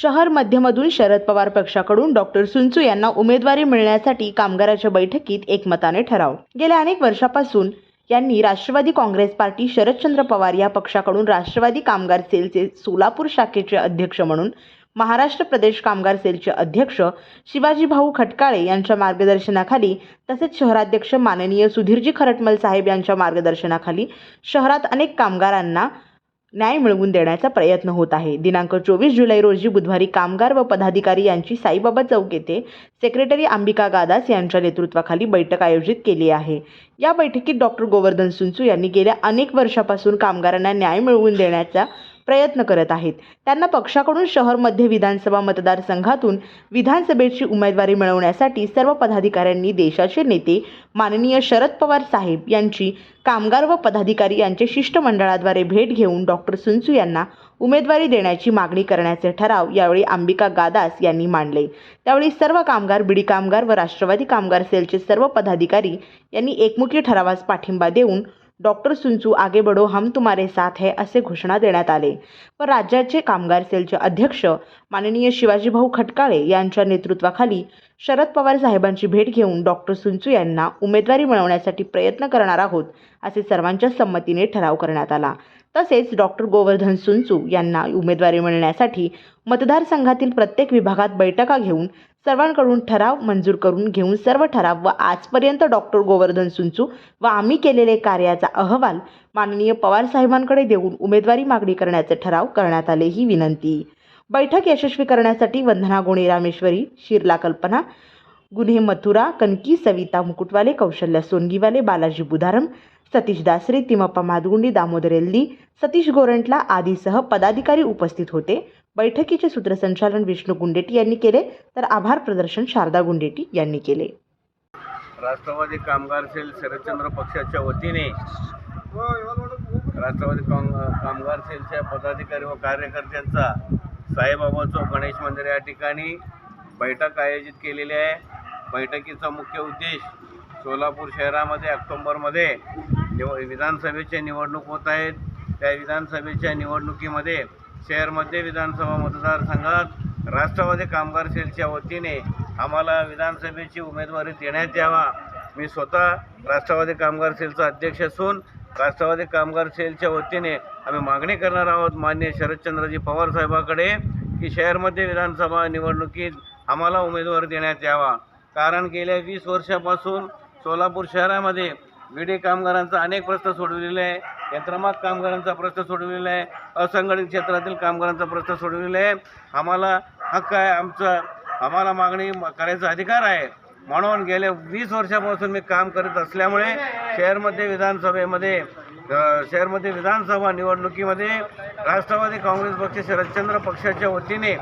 शहर मध्यमधून शरद पवार पक्षाकडून डॉक्टर सुंचू यांना उमेदवारी मिळण्यासाठी कामगाराच्या बैठकीत एकमताने ठराव. गेल्या अनेक वर्षापासून यांनी राष्ट्रवादी काँग्रेस पार्टी शरदचंद्र पवार या पक्षाकडून राष्ट्रवादी कामगार सेलचे सोलापूर शाखेचे अध्यक्ष म्हणून महाराष्ट्र प्रदेश कामगार सेलचे अध्यक्ष शिवाजीभाऊ खटकाळे यांच्या मार्गदर्शनाखाली तसेच शहराध्यक्ष माननीय सुधीरजी खरटमल साहेब यांच्या मार्गदर्शनाखाली शहरात अनेक कामगारांना न्याय मिळवून देण्याचा प्रयत्न होत आहे. दिनांक चोवीस जुलै रोजी बुधवारी कामगार व पदाधिकारी यांची साईबाबा चौक येथे सेक्रेटरी अंबिका गादास यांच्या नेतृत्वाखाली बैठक आयोजित केली आहे. या बैठकीत डॉक्टर गोवर्धन सुंचू यांनी गेल्या अनेक वर्षापासून कामगारांना न्याय मिळवून देण्याचा प्रयत्न करत आहेत. त्यांना पक्षाकडून शहर मध्य विधानसभा मतदारसंघातून विधानसभेची उमेदवारी मिळवण्यासाठी सर्व पदाधिकाऱ्यांनी देशाचे नेते माननीय शरद पवार साहेब यांची कामगार व पदाधिकारी यांचे शिष्टमंडळाद्वारे भेट घेऊन डॉक्टर सुनसू यांना उमेदवारी देण्याची मागणी करण्याचे ठराव यावेळी अंबिका गादास यांनी मांडले. त्यावेळी सर्व कामगार बिडी कामगार व राष्ट्रवादी कामगार सेलचे सर्व पदाधिकारी यांनी एकमुखी ठरावास पाठिंबा देऊन डॉक्टर सुंचू आगे बढो हम तुम्हारे साथ है असे घोषणा देण्यात आले. व राज्याचे कामगार सेलचे अध्यक्ष माननीय शिवाजीभाऊ खटकाळे यांच्या नेतृत्वाखाली शरद पवार साहेबांची भेट घेऊन डॉक्टर सुंचू यांना उमेदवारी मिळवण्यासाठी प्रयत्न करणार आहोत असे सर्वांच्या संमतीने ठराव करण्यात आला. तसेच डॉक्टर गोवर्धन सुंचू यांना उमेदवारी मिळण्यासाठी मतदारसंघातील प्रत्येक विभागात बैठका घेऊन सर्वांकडून ठराव मंजूर करून घेऊन सर्व ठराव व आजपर्यंत डॉक्टर गोवर्धन सुंचू व आम्ही केलेले कार्याचा अहवाल माननीय पवार साहेबांकडे देऊन उमेदवारी मागणी करण्याचे ठराव करण्यात आले ही विनंती. बैठक यशस्वी करण्यासाठी वंदना गोणे रामेश्वरी शिरला कल्पना गुन्हे मथुरा कनकी सविता मुकुटवाले कौशल्य सोनगीवाले बालाजी बुधारम सतीश दासरे तिमप्पा मादगुंडी दामोदर एल्दी सतीश गोरंटला आदीसह पदाधिकारी उपस्थित होते. बैठकीचे सूत्रसंचालन विष्णू गुंडेटी यांनी केले. तर आभार प्रदर्शन शारदा गुंडेटी यांनी केले. राष्ट्रवादी कामगार सेल शरदचंद्र पक्षाच्या वतीने राष्ट्रवादी कामगार सेलच्या पदाधिकारी व कार्यकर्त्यांचा साईबाबा चौक गणेश मंदिर या ठिकाणी बैठक आयोजित केलेली आहे. बैठकीचा मुख्य उद्देश सोलापूर शहरामध्ये ऑक्टोंबरमध्ये निव विधानसभेच्या निवडणूक होत आहेत त्या विधानसभेच्या निवडणुकीमध्ये शहरमध्ये विधानसभा मतदारसंघात राष्ट्रवादी कामगार सेलच्या वतीने आम्हाला विधानसभेची उमेदवारी देण्यात यावा. मी स्वतः राष्ट्रवादी कामगार सेलचा अध्यक्ष असून राष्ट्रवादी कामगार सेलच्या वतीने आम्ही मागणी करणार आहोत मान्य शरदचंद्रजी पवार साहेबाकडे की शहरमध्ये विधानसभा निवडणुकीत आम्हाला उमेदवारी देण्यात यावा. कारण गेल्या वीस वर्षापासून सोलापूर शहरामध्ये विडी कामगारांचा अनेक प्रश्न सोडविलेला आहे. यंत्रमाग कामगारांचा प्रश्न सोडविलेला आहे. असंघटित क्षेत्रातील कामगारांचा प्रश्न सोडविलेला आहे. आम्हाला हक्क आहे आमचा आम्हाला मागणी करायचा अधिकार आहे. म्हणून गेल्या वीस वर्षापासून मी काम करत असल्यामुळे शहरमध्ये विधानसभेमध्ये शहरमध्ये विधानसभा निवडणुकीमध्ये राष्ट्रवादी काँग्रेस पक्ष शरदचंद्र पक्षाच्या वतीने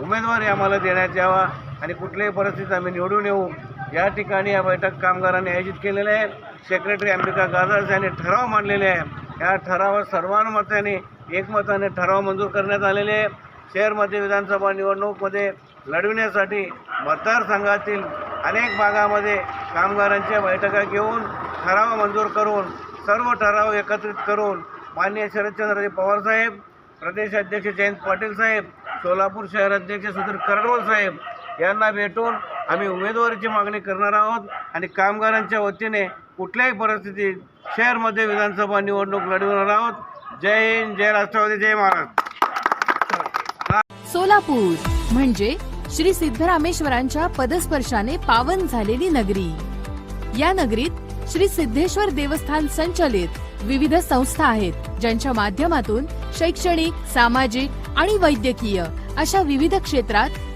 उमेदवारी आम्हाला देण्यात यावा. आणि कुठल्याही परिस्थितीत आम्ही निवडून येऊ. या ठिकाणी या बैठक कामगारांनी आयोजित केलेले आहे. सेक्रेटरी अंबिका गादास यांनी ठराव मांडलेले आहे. या ठरावात सर्वानुमताने एकमताने ठराव मंजूर करण्यात आलेले आहे. शहरमध्ये विधानसभा निवडणूकमध्ये लढविण्यासाठी मतदारसंघातील अनेक भागामध्ये कामगारांच्या बैठका घेऊन ठराव मंजूर करून सर्व ठराव एकत्रित करून माननीय शरदचंद्रजी पवारसाहेब प्रदेश अध्यक्ष जयंत पाटील साहेब सोलापूर शहर अध्यक्ष सुधीर करडवल साहेब यांना भेटून आम्ही उमेदवारीची मागणी करणार आहोत आणि कामगारांच्या वतीने कुठल्याही परिस्थितीत शहरमध्ये विधानसभा निवडणूक लढवणार आहोत. जय हिंद जय राष्ट्रवादी जय महाराष्ट्र. सोलापूर म्हणजे श्री सिद्धरामेश्वरांच्या पदस्पर्शाने पावन झालेली नगरी. या नगरीत श्री सिद्धेश्वर देवस्थान संचलित विविध संस्था आहेत ज्यांच्या माध्यमातून शैक्षणिक सामाजिक आणि वैद्यकीय अशा विविध क्षेत्रात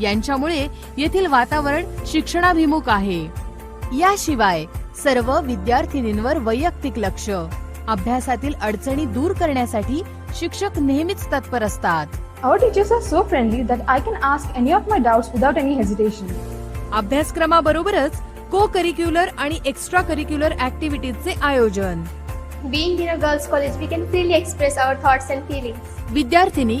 यांच्यामुळे येथील वातावरण शिक्षणाभिमुख आहे याशिवाय सर्व विद्यार्थिनींवर वैयक्तिक लक्ष अभ्यासातील अडचणी दूर करण्यासाठी शिक्षक नेहमीच तत्पर असतात Our teachers are so friendly that I can ask any of my doubts without any hesitation. अभ्यासक्रमाबरोबरच को करिक्युलर आणि एक्स्ट्रा करिक्युलर ऍक्टिव्हिटीजचे आयोजन Being in a girls' college, we can freely express our thoughts and feelings. विद्यार्थिनी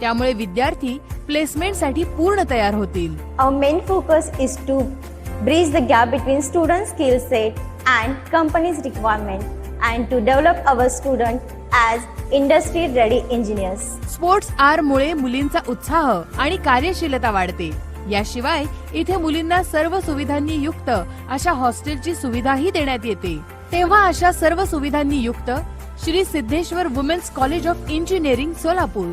त्यामुळे विद्यार्थी प्लेसमेंटसाठी पूर्ण तयार होतील. Our main focus is to bridge the gap between student skill set and company's requirement and to develop our student as industry ready engineers. Sports R मुळे मुलींचा उत्साह आणि कार्यशीलता वाढते. याशिवाय इथे मुलींना सर्व सुविधांनी युक्त अशा हॉस्टेलची सुविधाही देण्यात येते. तेव्हा अशा सर्व सुविधांनी युक्त Shri Siddheshwar women's college of engineering Solapur.